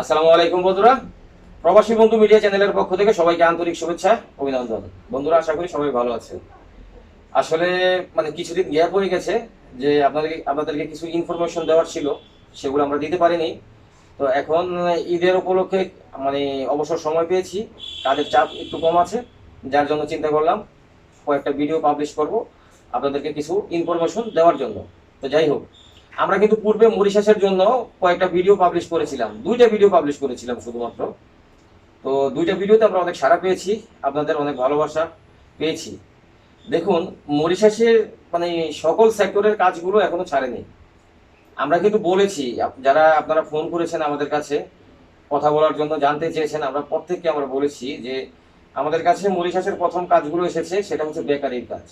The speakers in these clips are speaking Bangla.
আসসালামু আলাইকুম বন্ধুরা। প্রবাসী বন্ধু মিডিয়া চ্যানেলের পক্ষ থেকে সবাইকে আন্তরিক শুভেচ্ছা, অভিনন্দন। বন্ধুরা, আশা করি সবাই ভালো আছেন। আসলে মানে কিছুদিন গ্যাপ হয়ে গেছে যে আপনাদের আপনাদেরকে কিছু ইনফরমেশন দেওয়ার ছিল, সেগুলো আমরা দিতে পারিনি। তো এখন ঈদের উপলক্ষে মানে অবসর সময় পেয়েছি, কাজের চাপ একটু কম আছে, যার জন্য চিন্তা করলাম কয়েকটা ভিডিও পাবলিশ করব আপনাদেরকে কিছু ইনফরমেশন দেওয়ার জন্য। তো যাই হোক আমরা কিন্তু পূর্বে মরিশাসের জন্য কয়েকটা ভিডিও পাবলিশ করেছিলাম। দুইটা ভিডিও পাবলিশ করেছিলাম শুধুমাত্র। তো দুইটা ভিডিওতে আমরা অনেক সাড়া পেয়েছি, আপনাদের অনেক ভালোবাসা পেয়েছি। দেখুন মরিশাসের মানে সকল সেক্টরের কাজগুলো এখনও ছাড়েনি। আমরা কিন্তু বলেছি যারা আপনারা ফোন করেছেন আমাদের কাছে, কথা বলার জন্য জানতে চেয়েছেন, আমরা প্রত্যেককে আমরা বলেছি যে আমাদের কাছে মরিশাসের প্রথম কাজগুলো এসেছে, সেটা হচ্ছে বেকারির কাজ।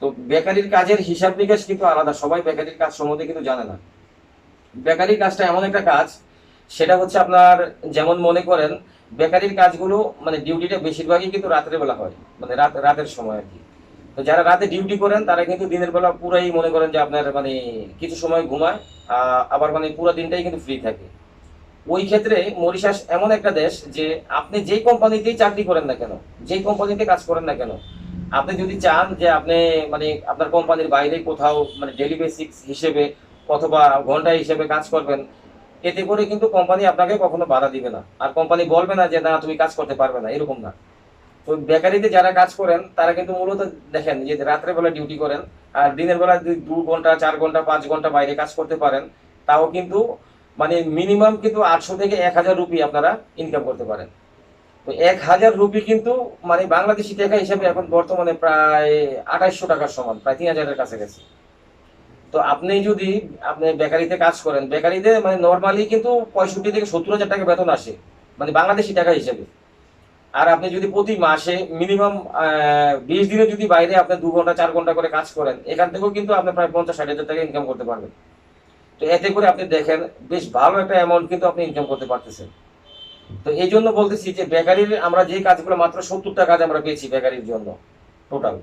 তো বেকারির কাজের হিসাব নিকাশ কিন্তু আলাদা, সবাই বেকারির কাজ সম্বন্ধে কিন্তু জানে না। বেকারির কাজটা এমন একটা কাজ, সেটা হচ্ছে আপনার যেমন মনে করেন, বেকারির কাজগুলো মানে ডিউটিটা বেশিরভাগই কিন্তু রাতের বেলা হয় মানে রাত, রাতের সময় আর কি। তো যারা রাতে ডিউটি করেন, তারা কিন্তু দিনের বেলা পুরাই মনে করেন যে আপনার মানে কিছু সময় ঘুমায় আবার মানে পুরো দিনটাই কিন্তু ফ্রি থাকে। ওই ক্ষেত্রে মরিশাস এমন একটা দেশ যে আপনি যেই কোম্পানিতেই চাকরি করেন না কেন, যেই কোম্পানিতে কাজ করেন না কেন আপনি যদি চান যে আপনি মানে আপনার কোম্পানির বাইরে কোথাও মানে ডেলি বেসিক্স হিসেবে অথবা ঘণ্টা হিসেবে কাজ করবেন, এতে করে কিন্তু কোম্পানি আপনাকে কখনো বাধা দিবে না। আর কোম্পানি বলবে না যে, না, তুমি কাজ করতে পারবে না। এরকম না। তো বেকারিতে যারা কাজ করেন, তারা কিন্তু মূলত দেখেন যে রাত্রে বেলা ডিউটি করেন, আর দিনের বেলা দু ঘণ্টা, চার ঘণ্টা, পাঁচ ঘণ্টা বাইরে কাজ করতে পারেন, তাও কিন্তু মানে মিনিমাম কিন্তু আটশো থেকে এক হাজার রুপি আপনারা ইনকাম করতে পারেন। এক হাজার রুপি কিন্তু মানে বাংলাদেশি টাকা হিসেবে এখন বর্তমানে প্রায় আঠাইশশো টাকার সমান, প্রায় তিন হাজারের কাছাকাছি। তো আপনি যদি, আপনি বেকারিতে কাজ করেন, বেকারিতে মানে নর্মালি কিন্তু পঁয়ষট্টি থেকে সত্তর হাজার টাকা বেতন আসে মানে বাংলাদেশি টাকা হিসেবে। আর আপনি যদি প্রতি মাসে মিনিমাম বিশ দিনে যদি বাইরে আপনি দু ঘণ্টা, চার ঘণ্টা করে কাজ করেন, এখান থেকেও কিন্তু আপনি প্রায় পঞ্চাশ, ষাট হাজার টাকা ইনকাম করতে পারবেন। তো এতে করে আপনি দেখেন, বেশ ভালো একটা অ্যামাউন্ট কিন্তু আপনি ইনকাম করতে পারতেছেন। তো এই জন্য বলতেছি যে বেকারির আমরা যে কাজগুলো মাত্র সত্তরটা কাজ আমরা পেয়েছি বেকারির জন্য টোটাল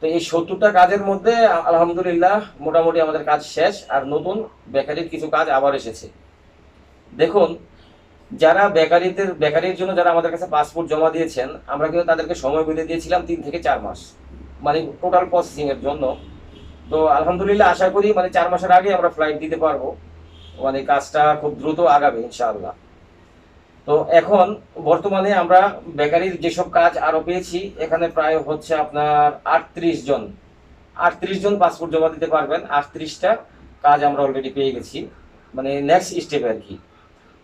তো এই সত্তরটা কাজের মধ্যে আলহামদুলিল্লাহ মোটামুটি আমাদের কাজ শেষ আর নতুন বেকারির কিছু কাজ আবার এসেছে। দেখুন, যারা বেকারিদের বেকারির জন্য যারা আমাদের কাছে পাসপোর্ট জমা দিয়েছেন, আমরা কিন্তু তাদেরকে সময় বেঁধে দিয়েছিলাম তিন থেকে চার মাস মানে টোটাল প্রসেসিং এর জন্য। তো আলহামদুলিল্লাহ আশা করি মানে চার মাসের আগে আমরা ফ্লাইট দিতে পারব। মানে কাজটা খুব দ্রুত আগাবে, ইনশাআল্লাহ। তো এখন বর্তমানে আমরা বেকারির যেসব কাজ আরও পেয়েছি, এখানে প্রায় হচ্ছে আপনার আটত্রিশ জন। আটত্রিশ জন পাসপোর্ট জমা দিতে পারবেন, আটত্রিশটা কাজ আমরা অলরেডি পেয়ে গেছি। মানে নেক্সট স্টেপে আর কি।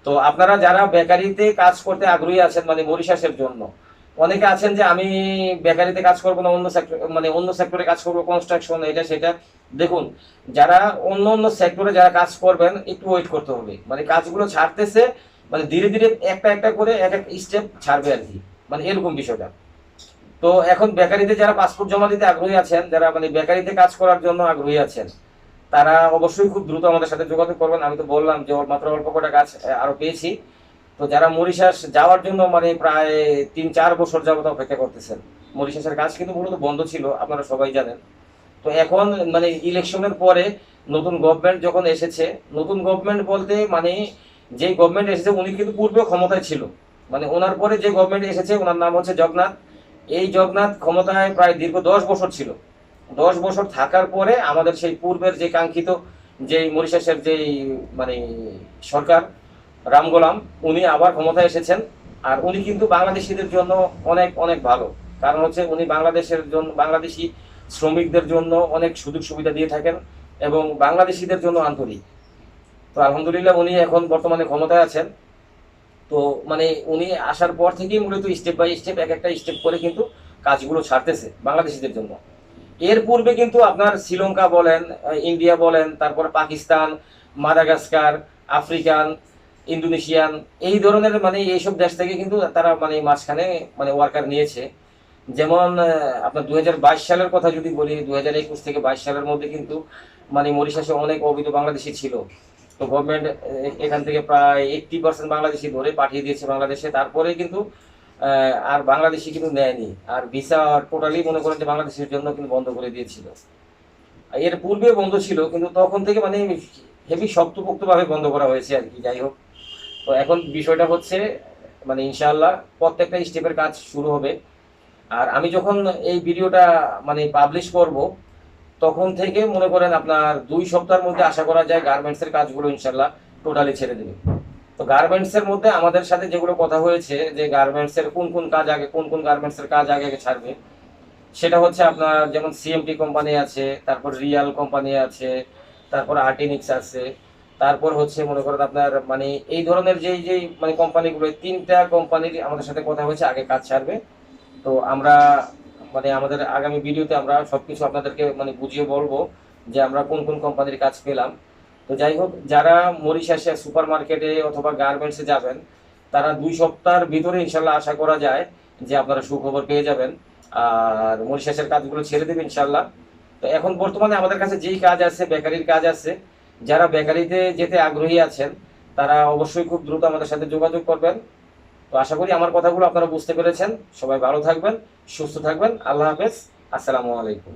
তো আপনারা যারা বেকারিতে কাজ করতে আগ্রহী আছেন মানে মরিশাসের জন্য, অনেকে আছেন যে আমি বেকারিতে কাজ করব না, অন্য সেক্টর মানে অন্য সেক্টরে কাজ করব কনস্ট্রাকশন এটা সেটা। দেখুন, যারা অন্য অন্য সেক্টরে যারা কাজ করবেন, একটু ওয়েট করতে হবে। মানে কাজগুলো ছাড়তেছে মানে ধীরে ধীরে একটা একটা করে এক এক স্টেপ ছাড়বে আর কি। মানে এরকম বিষয়টা। তো এখন বেকারিতে যারা পাসপোর্ট জমা দিতে আগ্রহী আছেন, যারা মানে বেকারিতে কাজ করার জন্য আগ্রহী আছেন, তারা অবশ্যই খুব দ্রুত আমাদের সাথে যোগাযোগ করবেন। আমি তো বললাম যে মাত্র অল্প কটা কাজ আরও পেয়েছি। তো যারা মরিশাস যাওয়ার জন্য মানে প্রায় তিন চার বছর যাবত অপেক্ষা করতেছেন, মরিশাসের কাজ কিন্তু মূলত বন্ধ ছিল, আপনারা সবাই জানেন। তো এখন মানে ইলেকশনের পরে নতুন গভর্নমেন্ট যখন এসেছে, নতুন গভর্নমেন্ট বলতে মানে যে গভর্নমেন্ট এসেছে, উনি কিন্তু পূর্বে ক্ষমতায় ছিল। মানে ওনার পরে যে গভর্নমেন্ট এসেছে, ওনার নাম হচ্ছে জগন্নাথ। এই জগন্নাথ ক্ষমতায় প্রায় দীর্ঘ দশ বছর ছিল। দশ বছর থাকার পরে আমাদের সেই পূর্বের যে কাঙ্ক্ষিত যে মরিশাসের যে মানে সরকার, রাম গোলাম, উনি আবার ক্ষমতায় এসেছেন। আর উনি কিন্তু বাংলাদেশিদের জন্য অনেক অনেক ভালো। কারণ হচ্ছে উনি বাংলাদেশের জন্য বাংলাদেশি শ্রমিকদের জন্য অনেক সুযোগ সুবিধা দিয়ে থাকেন এবং বাংলাদেশিদের জন্য আন্তরিক। তো আলহামদুলিল্লাহ উনি এখন বর্তমানে ক্ষমতায় আছেন। তো মানে উনি আসার পর থেকেই মূলত স্টেপ বাই স্টেপ এক একটা স্টেপ করে কিন্তু কাজগুলো ছাড়তেছে বাংলাদেশিদের জন্য। এর পূর্বে কিন্তু আপনার শ্রীলঙ্কা বলেন ইন্ডিয়া বলেন, তারপর পাকিস্তান, মাদাগাস্কার, আফ্রিকান, ইন্দোনেশিয়ান, এই ধরনের মানে এইসব দেশ থেকে কিন্তু তারা মানে মাঝখানে মানে ওয়ার্কার নিয়েছে। যেমন আপনার দুই হাজার বাইশ সালের কথা যদি বলি, দুই হাজার একুশ থেকে বাইশ সালের মধ্যে কিন্তু মানে মরিশাসে অনেক অবৈধ বাংলাদেশি ছিল। তো গভর্নমেন্ট এখান থেকে প্রায় এইটটি পার্সেন্ট বাংলাদেশি ধরে পাঠিয়ে দিয়েছে বাংলাদেশে। তারপরে কিন্তু আর বাংলাদেশি কিন্তু নেয়নি। আর ভিসা টোটালি মনে করেন যে বাংলাদেশের জন্য কিন্তু বন্ধ করে দিয়েছিল। এর পূর্বে বন্ধ ছিল, কিন্তু তখন থেকে মানে হেভি শক্তপোক্তভাবে বন্ধ করা হয়েছে আর কি, যাই হোক। তো এখন বিষয়টা হচ্ছে মানে ইনশাআল্লাহ প্রত্যেকটা স্টেপের কাজ শুরু হবে। আর আমি যখন এই ভিডিওটা মানে পাবলিশ করব তখন থেকে মনে করেন আপনার দুই সপ্তাহের মধ্যে আশা করা যায় গার্মেন্টসের কাজগুলো ইনশাল্লাহ টোটালি ছেড়ে দেবে। তো গার্মেন্টসের মধ্যে আমাদের সাথে যেগুলো কথা হয়েছে যে গার্মেন্টসের কোন কোন কাজ আগে, কোন কোন গার্মেন্টসের কাজ আগে আগে ছাড়বে, সেটা হচ্ছে আপনার যেমন সিএমটি কোম্পানি আছে, তারপর রিয়াল কোম্পানি আছে, তারপর আর্টিনিক্স আছে, তারপর হচ্ছে মনে করেন আপনার মানে এই ধরনের যেই যেই মানে কোম্পানিগুলো তিনটা কোম্পানির আমাদের সাথে কথা হয়েছে, আগে কাজ ছাড়বে। তো আমরা মানে আমাদের আগামী ভিডিওতে আমরা সবকিছু আপনাদেরকে মানে বুঝিয়ে বলব যে আমরা কোন কোন কোম্পানির কাজ পেলাম। তো যাই হোক, যারা মরিশাসে সুপার মার্কেটে অথবা গার্মেন্টসে যাবেন, তারা দুই সপ্তাহের ভিতরে ইনশাল্লাহ আশা করা যায় যে আপনারা সুখবর পেয়ে যাবেন। আর মরিশাসের কাজগুলো ছেড়ে দেবে ইনশাল্লাহ। তো এখন বর্তমানে আমাদের কাছে যেই কাজ আছে, বেকারির কাজ আছে, যারা বেকারিতে যেতে আগ্রহী আছেন, তারা অবশ্যই খুব দ্রুত আমাদের সাথে যোগাযোগ করবেন। তো আশা করি আমার কথাগুলো আপনারা বুঝতে পেরেছেন। সবাই ভালো থাকবেন, সুস্থ থাকবেন। আল্লাহ হাফেজ। আসসালামু আলাইকুম।